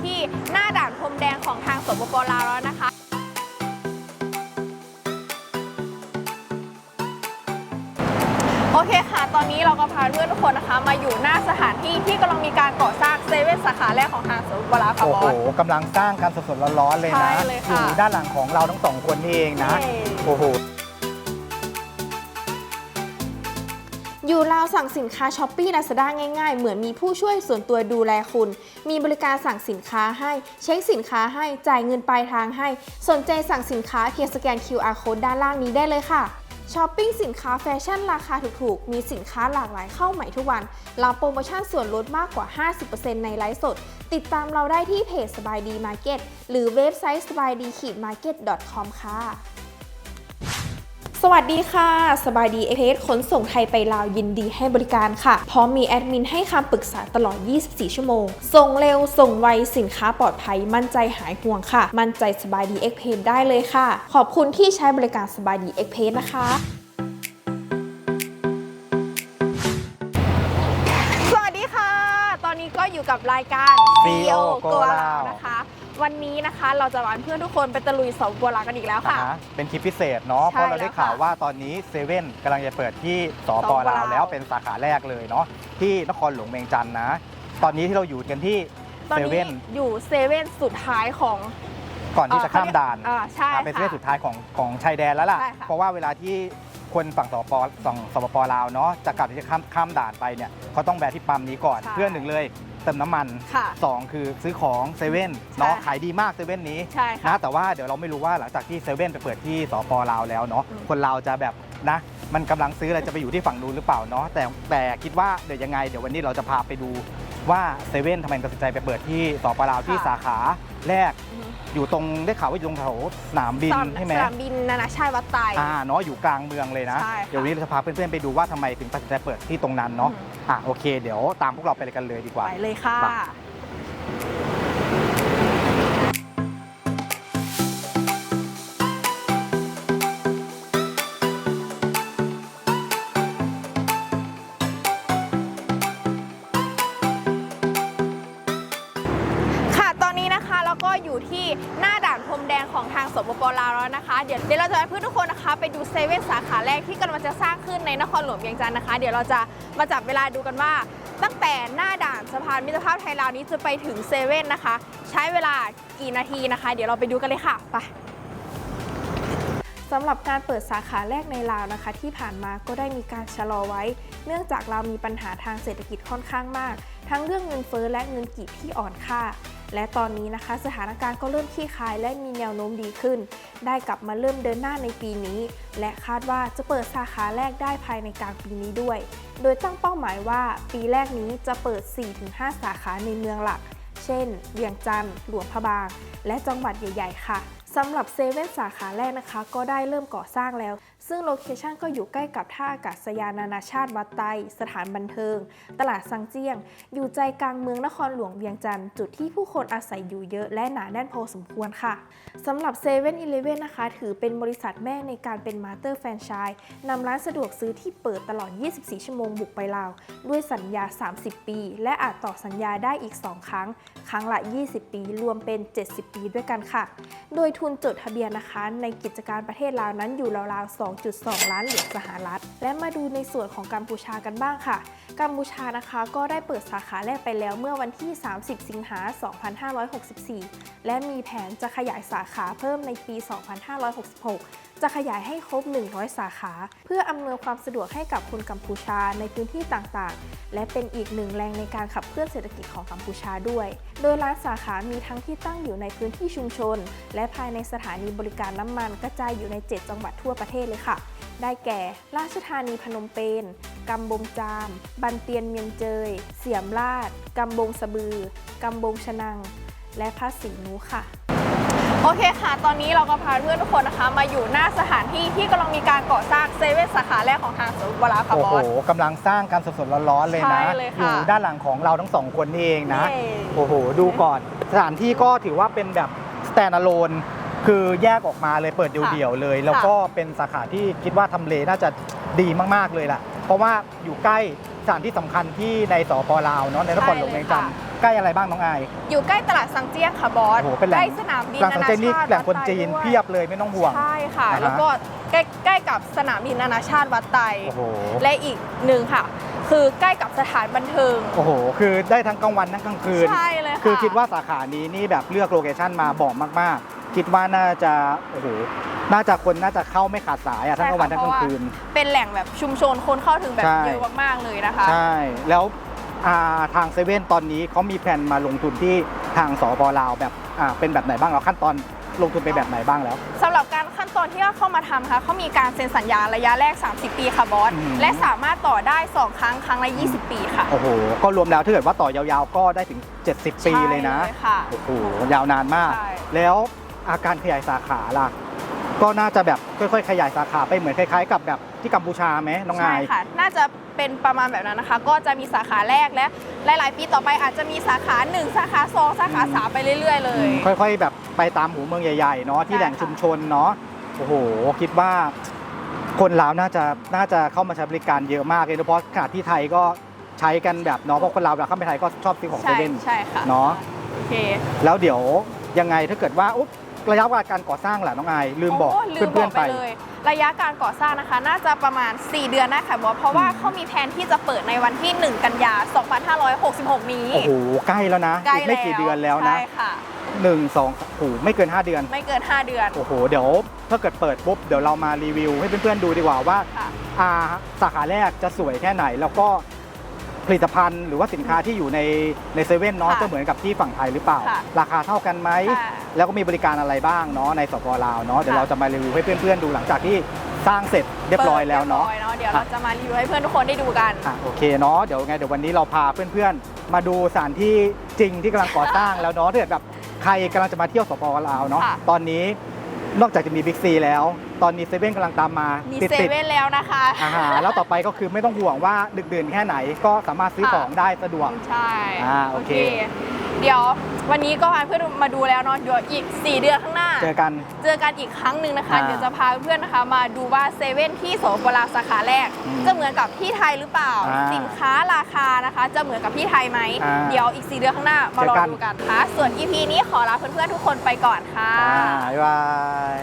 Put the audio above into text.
ที่หน้าด่านพรมแดงของทางสปปลาวแล้วนะคะโอเคค่ะ ตอนนี้เราก็พาเพื่อนทุกคนนะคะ มาอยู่หน้าสถานที่ที่กำลังมีการก่อสร้างเซเว่นสาขาแรกของทางสปปลาวค่ะโอ้บโหอส กำลังสร้างกันสดๆร้อนๆเลยใช่นะเลยอค่ะยู่ด้านหลังของเราทั้งสองคนนี่เองนะเย้โอ้โห อยู่ราวสั่งสินค้าช้อปปี้ลาซาด้าง่ายๆ เหมือนมีผู้ช่วยส่วนตัวดูแลคุณ มีบริการสั่งสินค้าให้ เช็คสินค้าให้ จ่ายเงินปลายทางให้ สนใจสั่งสินค้าเพียงสแกน QR code ด้านล่างนี้ได้เลยค่ะช้อปปิ้งสินค้าแฟชั่นราคาถูกๆ มีสินค้าหลากหลายเข้าใหม่ทุกวัน รับโปรโมชั่นส่วนลดมากกว่า 50%ในไลฟ์สด ติดตามเราได้ที่เพจสบายดีมาร์เก็ตหรือเว็บไซต์สบายดีขีดมาร์เก็ต .com ค่ะ สวัสดีค่ะ สบายดีเอเพขนส่งไทยไปลาวยินดีให้บริการค่ะ พร้อมมีแอดมินให้คำปรึกษาตลอด 24 ชั่วโมง ส่งเร็ว ส่งไว สินค้าปลอดภัย มั่นใจหายห่วงค่ะ มั่นใจสบายดีเอ็กเพได้เลยค่ะ ขอบคุณที่ใช้บริการสบายดีเอ็กเพนะคะสวัสดีค่ะ ตอนนี้ก็อยู่กับรายการ CEO Go Go Lao Lao นะคะ วันนี้นะคะเราจะวันเพื่อนทุกคนไปตะลุยสปปลาวกันอีกแล้วค่ะ อ่าฮะเป็นคลิปพิเศษเนาะใช่เพราะเราได้ข่าวแล้วค่ะว่าตอนนี้เซเว่นกำลังจะเปิดที่สสปปลาลาวว แล้วเป็นสาขาแรกเลยเนาะที่นครหลวงเวียงจันทร์นะ ตอนนี้ที่เราอยู่กันที่ตอนเซนี้เว่นอยู่เซเว่นสุดท้ายของ ก่อนที่จะข้ามด่านอ่าใช่อ่าเป็นเซเว่นค่ะ สุดท้ายของของชายแดนแล้วล่ะ ใช่ค่ะ เพราะว่าเวลาที่คนฝั่งสปปฝั่งสปปลาวเนาะจะกลับที่จะข้ามข้ามด่านไปเนี่ยเขาต้องแวะที่ปั๊มนี้ก่อนใช่ เพื่อหนึ่งเลย เติมน้ำมัน ค่ะสองคือซื้อของเซเว่นเนาะใช่ขายดีมากเซเว่นนี้ใช่ค่ะ นะแต่ว่าเดี๋ยวเราไม่รู้ว่าหลังจากที่เซเว่นไปเปิดที่สปลาวแล้วเนาะอืม คนเราวจะแบบนะ มันกำลังซื้ออะไรจะไปอยู่ที่ฝั่งนู้นหรือเปล่าเนาะแต่แต่คิดว่าเดี๋ยวยังไงเดี๋ยววันนี้เราจะพาไปดูว่าเซเว่นทำไมตัดสินใจไปเปิดที่สปลาวที่สาขา แรกอือฮึอยู่ตรงได้ข่าวว่าอยู่ตรงแถวสนามบินสนามใช่ไหมสนามบินนานาชาติวัดไตอ่าเนาะอยู่กลางเมืองเลยนะใช่ค่ะเดี๋ยววันนี้เราจะพาเพื่อนๆไปดูว่าทำไมถึงตัดสินใจเปิดที่ตรงนั้นเนาะอืมอะโอเค เดี๋ยวตามพวกเราไปเลยกันเลยดีกว่าไปเลยค่ะไปค่ะ หน้าด่านพรมแดงของทางสปปลาวแล้วนะคะ เดี๋ยวเดี๋ยวเราจะให้เพื่อนทุกคนนะคะไปดูเซเว่นสาขาแรกที่กำลังจะสร้างขึ้นในนครหลวงเวียงจันทร์นะคะ เดี๋ยวเราจะมาจับเวลาดูกันว่า ตั้งแต่หน้าด่านสะพานมิตรภาพไทยลาวนี้จะไปถึงเซเว่นนะคะ ใช้เวลากี่นาทีนะคะ เดี๋ยวเราไปดูกันเลยค่ะไป สำหรับการเปิดสาขาแรกในลาวนะคะ ที่ผ่านมาก็ได้มีการชะลอไว้ เนื่องจากเรามีปัญหาทางเศรษฐกิจค่อนข้างมาก ทั้งเรื่องเงินเฟ้อและเงินกีบที่อ่อนค่า และตอนนี้นะคะ สถานการณ์ก็เริ่มคลี่คลายและมีแนวโน้มดีขึ้น ได้กลับมาเริ่มเดินหน้าในปีนี้ และคาดว่าจะเปิดสาขาแรกได้ภายในกลางปีนี้ด้วย โดยตั้งเป้าหมายว่า ปีแรกนี้จะเปิด 4-5 สาขาในเมืองหลัก เช่นเวียงจันทร์หลวงพระบาง และจังหวัดใหญ่ ๆ ค่ะ สำหรับเซเว่นสาขาแรกนะคะ ก็ได้เริ่มก่อสร้างแล้ว ซึ่งโลเคชันก็อยู่ใกล้กับท่าอากาศยานนานาชาติวัดไต สถานบันเทิง ตลาดซังเจียง อยู่ใจกลางเมืองนครหลวงเวียงจันทร์จุดที่ผู้คนอาศัยอยู่เยอะและหนาแน่นพอสมควรค่ะสำหรับ7 e เ e ่ e อนะคะ ถือเป็นบริษัทแม่ในการเป็นมาสเตอร์แฟรนไชส์นำร้านสะดวกซื้อที่เปิดตลอด 24 ชั่วโมงบุกไปลาว ด้วยสัญญา 30 ปี และอาจต่อสัญญาได้อีก 2 ครั้ง ครั้งละ 20 ปี รวมเป็น 70 ปีด้วยกันค่ะ โดยทุนจดทะเบียนนะคะ ในกิจการประเทศลาวนั้นอยู่ราวๆ 2.2 ล้านเหรียญสหรัฐ และมาดูในส่วนของกัมพูชากันบ้างค่ะ กัมพูชานะคะก็ได้เปิดสาขาแรกไปแล้วเมื่อวันที่ 30 สิงหา 2564 และมีแผนจะขยายสาขาเพิ่มในปี 2566 จะขยายให้ครบ 100 สาขา เพื่ออำนวยความสะดวกให้กับคนกัมพูชาในพื้นที่ต่างๆ และเป็นอีกหนึ่งแรงในการขับเคลื่อนเศรษฐกิจของกัมพูชาด้วย โดยร้านสาขามีทั้งที่ตั้งอยู่ในพื้นที่ชุมชน และภายในสถานีบริการน้ำมันกระจายอยู่ใน 7 จังหวัดทั่วประเทศเลยค่ะ ได้แก่ ราชธานีพนมเปญกำบงจาม บันเตียนเมียงเจย เสียมราชกำบงสะบือกำบงชนัง และพระศรีนูค่ะ โอเคค่ะ ตอนนี้เราก็พาเพื่อนทุกคนนะคะ มาอยู่หน้าสถานที่ที่กำลังมีการก่อสร้างเซเว่นสาขาแรกของทางสปปลาวค่ะโอ้บโหอสกำลังสร้างกันสดๆร้อนๆเลยนะ ใช่เลยค่ะอยู่ด้านหลังของเราทั้งสองคนนี่เองนะ เย้ โอ้โห ดูก่อน สถานที่ก็ถือว่าเป็นแบบ stand alone คือแยกออกมาเลยเปิดเดี่ยวๆเลย แล้วก็เป็นสาขาที่คิดว่าทำเลน่าจะดีมากๆเลยล่ะ เพราะว่าอยู่ใกล้สถานที่สำคัญที่ในสปลาวเนาะในนครหลวงเวียงจันทร์ ใกล้อะไรบ้างน้องอายอยู่ใกล้ตลาดสังเจียงค่ะบอสโอ้โหเป็นแหล่งใกล้สนามบินหลังนาสังนาเจนนี่ชาติแหล่งคนวัดไตจีนด้วยเพียบเลยไม่ต้องห่วง ใช่ค่ะ อ่าฮะ แล้วก็ใกล้ใกล้กับสนามบินนานาชาติวัดไต โอ้โหและอีกหนึ่งค่ะ คือใกล้กับสถานบันเทิง โอ้โห คือได้ทั้งกลางวันทั้งกลางคืน ใช่เลยค่ะคือคิดว่าสาขานี้นี่แบบเลือกโลเคชั่นมาบอกมากๆ คิดว่าน่าจะโอ้โหน่าจะคนน่าจะเข้าไม่ขาดสายอะทั้งกลางวันทั้งกลางคืน เป็นแหล่งแบบชุมชนคนเข้าถึงแบบใช่ เยอะมากๆเลยนะคะ ใช่ แล้วอ่า ทางเซเว่นตอนนี้เขามีแผนมาลงทุนที่ทางสปลาวแบบอ่าเป็นแบบไหนบ้างแล้วขั้นตอนลงทุนไปแบบไหนบ้างแล้วสำหรับการขั้นตอนที่เข้ามาทำค่ะเขามีการเซ็นสัญญาระยะแรก 30 ปีค่ะบอสอืมและสามารถต่อได้ 2 ครั้งครั้งละ 20 ปีค่ะ โอ้โห ก็รวมแล้วถ้าเกิดว่าต่อยาวๆ ก็ได้ถึง 70 ปีเลยนะใช่ค่ะโอ้โหยาวนานมากใช่แล้วอาการขยายสาขาล่ะ ก็น่าจะแบบค่อยๆ ขยายสาขาไปเหมือนคล้ายๆ กับแบบที่กัมพูชาไหมน้องใช่อาย ค่ะ น่าจะเป็นประมาณแบบนั้นนะคะ ก็จะมีสาขาแรกและหลาย ๆ ปีต่อไปอาจจะมีสาขา 1 สาขา 2 สาขา 3 ไปเรื่อย ๆ เลย ค่อยๆ แบบไปตามหูเมืองใหญ่ๆ เนาะที่ใช่แหล่งค่ะ ชุมชนเนาะโอ้โห คิดว่า คนลาวน่าจะน่าจะเข้ามาใช้บริการเยอะมากเลยโดยเฉพาะขณะที่ไทยก็ใช้กันแบบเนาะเพราะคนลาวเวลาเข้าไปไทยก็ชอบซื้อของเซใช่เว่นใช่ค่ะเนาะโอเค แล้วเดี๋ยวยังไงถ้าเกิดว่าอุ๊บ ระยะเวลาการก่อสร้างล่ะน้องอายลืมบอกโลืมบเพื่ออกนๆไป ไปเลย ระยะการก่อสร้างนะคะ น่าจะประมาณ 4 เดือนได้ค่ะบอสเพราะว่าอืมเขามีแผนที่จะเปิดในวันที่ 1 กันยา 2566 นี้โอ้โหใกล้แล้วนะใกล้อีกไม่กี่เดือนแล้วนะใช่ค่ะ หนึ่งสองโอ้โหไม่เกิน 5 เดือน ไม่เกิน 5 เดือน โอ้โห เดี๋ยวถ้าเกิดเปิดปุ๊บเดี๋ยวเรามารีวิวให้เพื่อนๆดูดีกว่าว่าค่ะ อ่าสาขาแรกจะสวยแค่ไหน แล้วก็ ผลิตภัณฑ์หรือว่าสินค้าที่อยู่ในในเซเว่นเนาะค่ะจะเหมือนกับที่ฝั่งไทยหรือเปล่า ค่ะราคาเท่ากันไหม ค่ะแล้วก็มีบริการอะไรบ้างเนาะในสปลาวเนาะเดี๋ยวค่ะ เราจะมารีวิวให้เพื่อนๆดูหลังจากที่สร้างเสร็จเรียบร้อยแล้วเนาะเรียบร้อยเดี๋ยวเราจะมารีวิวให้เพื่อนทุกคนได้ดูกัน อะโอเคเนาะเดี๋ยวไงเดี๋ยววันนี้เราพาเพื่อนๆ มาดูสถานที่จริงที่กำลังก่อสร้างแล้วเนาะถ้าเกิดแบบใครกำลังจะมาเที่ยวสปลาวเนาะค่ะตอนนี้ นอกจากจะมีบิ๊กซีแล้ว ตอนนี้เซเว่นกำลังตามมามีติดเซติดเว่นแล้วนะคะ อาหารแล้วต่อไปก็คือไม่ต้องห่วงว่าดึกดื่นแค่ไหนก็สามารถซื้อค่ะของได้สะดวก ใช่อ่าโอเค เดี๋ยววันนี้ก็พาเพื่อนมาดูแล้วเนาะเดี๋ยวอีก 4 เดือนข้างหน้า เจอกัน เจอกันอีกครั้งหนึ่งนะคะ อ่าเดี๋ยวจะพาเพื่อนนะคะ มาดูว่าเซเว่นที่โสปลาวสาขาแรก อืมจะเหมือนกับที่ไทยหรือเปล่า อ่าสินค้าราคานะคะ จะเหมือนกับที่ไทยไหม อ่าเดี๋ยวอีก 4 เดือนข้างหน้ามารอเจอกันดูกันค่ะส่วน EP นี้ขอลาเพื่อนๆทุกคนไปก่อนค่ะ อ่าบ๊ายบาย